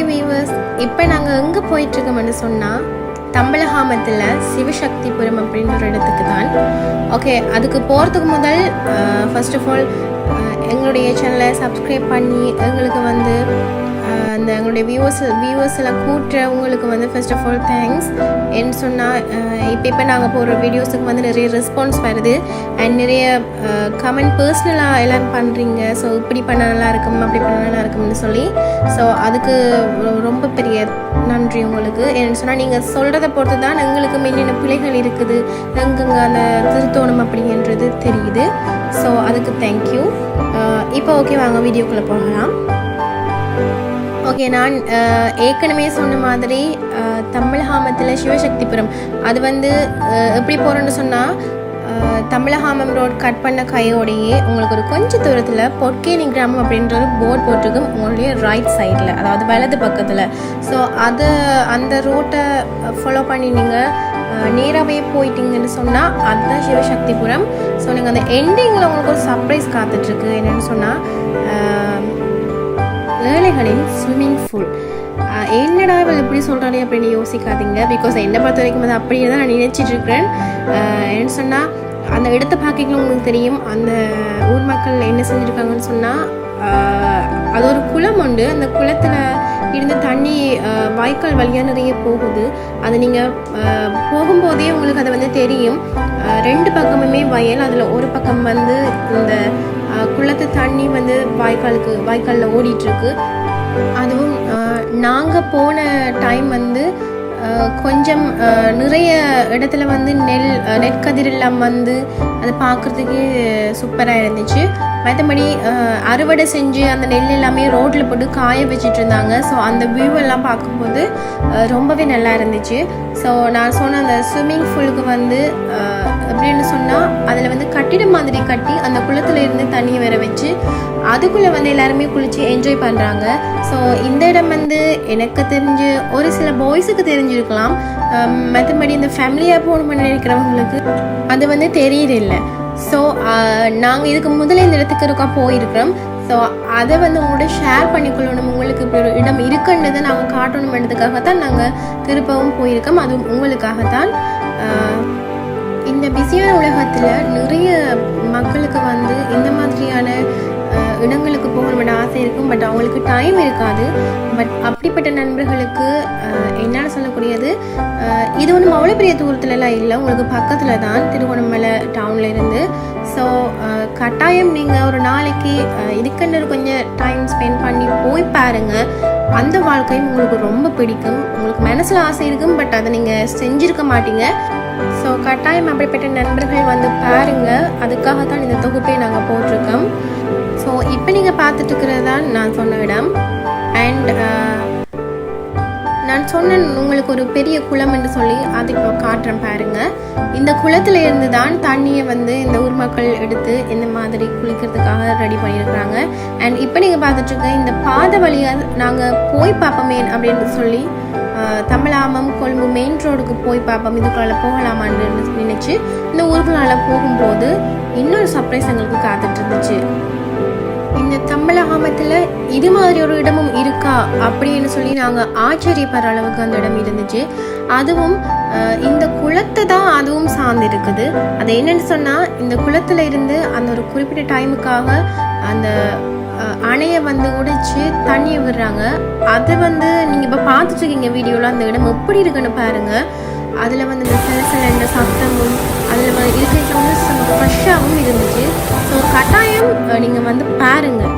Okay viewers இப்போ நாங்கள் எங்கே போயிட்டுருக்கோம்னு சொன்னால் தம்பலகாமத்தில் சிவசக்திபுரம் அப்படின்ற ஒரு இடத்துக்கு தான். ஓகே அதுக்கு போகிறதுக்கு முதல் ஃபர்ஸ்ட் ஆஃப் ஆல் எங்களுடைய சேனலை சப்ஸ்கிரைப் பண்ணி எங்களுக்கு வந்து அந்த எங்களுடைய வியூவர்ஸ் வியூவர்ஸ் எல்லாம் கூட்டுற உங்களுக்கு வந்து ஃபர்ஸ்ட் ஆஃப் ஆல் தேங்க்ஸ் என்ன சொன்னால் இப்போ இப்போ நாங்கள் போடுற வீடியோஸுக்கு வந்து நிறைய ரெஸ்பான்ஸ் வருது. அண்ட் நிறைய கமெண்ட் பர்சனலாக எல்லோரும் பண்ணுறீங்க ஸோ இப்படி பண்ண நல்லா இருக்கும் அப்படி பண்ண நல்லா இருக்கும்னு சொல்லி. ஸோ அதுக்கு ரொம்ப பெரிய நன்றி உங்களுக்கு. என்ன சொன்னால் நீங்கள் சொல்கிறத பொறுத்து தான் எங்களுக்கு என்னென்ன பிள்ளைகள் இருக்குது. எங்கெங்க அந்த திருத்தோணம் அப்படின்றது தெரியுது. ஸோ அதுக்கு தேங்க்யூ இப்போ ஓகே வாங்க வீடியோக்குள்ளே போகலாம். ஓகே நான் ஏற்கனவே சொன்ன மாதிரி அஹ், தமிழகாமத்தில் சிவசக்திபுரம். அது வந்து எப்படி போகிறோன்னு சொன்னால் தமிழகாமம் ரோட் கட் பண்ண கையோடையே உங்களுக்கு ஒரு கொஞ்சம் தூரத்தில் பொற்கேணி கிராமம் அப்படின்ற ஒரு போர்ட் போட்டிருக்கும் உங்களுடைய ரைட் சைடில் அதாவது வலது பக்கத்தில். ஸோ அது அந்த ரோட்டை ஃபாலோ பண்ணி நீங்கள் நேராகவே போயிட்டீங்கன்னு சொன்னால் அதுதான் சிவசக்திபுரம். ஸோ நீங்கள் அந்த எண்டிங்கில் உங்களுக்கு ஒரு சர்ப்ரைஸ் காத்துட்ருக்கு என்னென்னு சொன்னால் ஏழைகளின் ஸ்விம்மிங் பூல் என்னடா இவள் எப்படி சொல்கிறானே அப்படின்னு யோசிக்காதீங்க. பிகாஸ் என்னை பொறுத்த வரைக்கும் அது அப்படியே தான் நான் நினைச்சிட்டு இருக்கிறேன். என்ன சொன்னால் அந்த இடத்த பார்க்கல உங்களுக்கு தெரியும். அந்த ஊர் மக்கள் என்ன செஞ்சுருக்காங்கன்னு சொன்னால் அது ஒரு குளம் உண்டு. அந்த குளத்தில் இருந்து தண்ணி வாய்க்கால் வழியாக நிறைய போகுது. அது நீங்கள் போகும்போதே உங்களுக்கு அது வந்து தெரியும். ரெண்டு பக்கமுமே வயல் அதில் ஒரு பக்கம் வந்து இந்த குளத்து தண்ணி வந்து வாய்க்காலுக்கு வாய்க்காலில் ஓடிட்டுருக்கு. அதுவும் நாங்கள் போன டைம் வந்து கொஞ்சம் நிறைய இடத்துல வந்து நெல் நெற்கதிரெல்லாம் வந்து அது பார்க்குறதுக்கு சூப்பராக இருந்துச்சு. மற்றபடி அறுவடை செஞ்சு அந்த நெல் எல்லாமே ரோட்டில் போட்டு காய வச்சுட்டு இருந்தாங்க ஸோ அந்த வியூ எல்லாம் பார்க்கும்போது ரொம்பவே நல்லா இருந்துச்சு. ஸோ நான் சொன்ன அந்த ஸ்விம்மிங் ஃபூலுக்கு வந்து எப்படின்னு சொன்னால் அதில் வந்து கட்டிடம் மாதிரி கட்டி அந்த குளத்துல இருந்து தண்ணியை வர வச்சு அதுக்குள்ளே வந்து எல்லாருமே குளித்து என்ஜாய் பண்ணுறாங்க ஸோ இந்த இடம் வந்து எனக்கு தெரிஞ்சு ஒரு சில பாய்ஸுக்கு தெரிஞ்சிருக்கலாம். மற்றபடி இந்த ஃபேமிலியாக போன் பண்ணி இருக்கிறவங்களுக்கு அது வந்து தெரியல ஸோ நாங்கள் இதுக்கு முதல்ல இந்த இடத்துக்கு இருக்கா போயிருக்கிறோம். ஸோ அதை வந்து உங்களோட ஷேர் பண்ணிக்கொள்ளணும். உங்களுக்கு இப்படி ஒரு இடம் இருக்குன்றதை நாங்கள் காட்டணும்ன்றதுக்காக தான் நாங்கள் திருப்பவும் போயிருக்கோம். அதுவும் உங்களுக்காக தான் பிஸியான உலகத்தில் நிறைய மக்களுக்கு வந்து இந்த மாதிரியான இடங்களுக்கு போகணும்னு ஆசை இருக்கும். பட் அவங்களுக்கு டைம் இருக்காது. பட் அப்படிப்பட்ட நண்பர்களுக்கு என்னால் சொல்லக்கூடியது இது ஒன்றும் அவ்வளோ பெரிய தூரத்துலலாம் இல்லை. உங்களுக்கு பக்கத்தில் தான் திருவண்ணாமலை டவுனில் இருந்து. ஸோ கட்டாயம் நீங்கள் ஒரு நாளைக்கு இதுக்குன்னு கொஞ்சம் டைம் ஸ்பெண்ட் பண்ணி போய் பாருங்கள் அந்த வாழ்க்கையும் உங்களுக்கு ரொம்ப பிடிக்கும். உங்களுக்கு மனசில் ஆசை இருக்கும் பட் அதை நீங்கள் செஞ்சுருக்க மாட்டீங்க. ஸோ கட்டாயம் அப்படிப்பட்ட நண்பர்கள் வந்து பாருங்க. அதுக்காக தான் இந்த தொகுப்பை நாங்கள் போட்டிருக்கோம். ஸோ இப்போ நீங்கள் பார்த்துட்டு இருக்கிறது தான் நான் சொன்ன இடம். அண்ட் நான் சொன்னேன் உங்களுக்கு ஒரு பெரிய குளம் என்று சொல்லி அதை இப்போ காட்டுறேன் பாருங்க. இந்த குளத்துல இருந்து தான் தண்ணியை வந்து இந்த ஊர் மக்கள் எடுத்து இந்த மாதிரி குளிக்கிறதுக்காக ரெடி பண்ணியிருக்கிறாங்க. அண்ட் இப்போ நீங்கள் பார்த்துட்டு இருக்க இந்த பாதை வழியாக நாங்கள் போய் பார்ப்போமே அப்படின்னு சொல்லி தமிழாமம் கொழும்பு மெயின் ரோடுக்கு போய் பார்ப்போம். இதுக்குள்ள போகலாமான்னு நினச்சி இந்த ஊருக்குள்ளால போகும்போது இன்னொரு சர்ப்ரைஸ் எங்களுக்கு காத்துட்டு இருந்துச்சு. இந்த தமிழகாமத்தில் இது மாதிரி ஒரு இடமும் இருக்கா அப்படின்னு சொல்லி நாங்கள் ஆச்சரியப்படுற அளவுக்கு அந்த இடம் இருந்துச்சு. அதுவும் இந்த குளத்தை தான் அதுவும் சார்ந்து இருக்குது அது என்னன்னு சொன்னால் இந்த குளத்துல இருந்து அந்த ஒரு குறிப்பிட்ட டைமுக்காக அந்த அணையை வந்து உடைச்சு தண்ணியை விடுறாங்க. அதை வந்து நீங்கள் இப்போ பார்த்துட்ருக்கீங்க வீடியோவில் அந்த இடம் எப்படி இருக்குன்னு பாருங்க. அதில் வந்து இந்த சில சில இந்த சத்தமும் அதில் வந்து இருக்கிற வந்து ஃப்ரெஷ்ஷாகவும் இருந்துச்சு. ஸோ கட்டாயம் நீங்கள் வந்து பாருங்கள்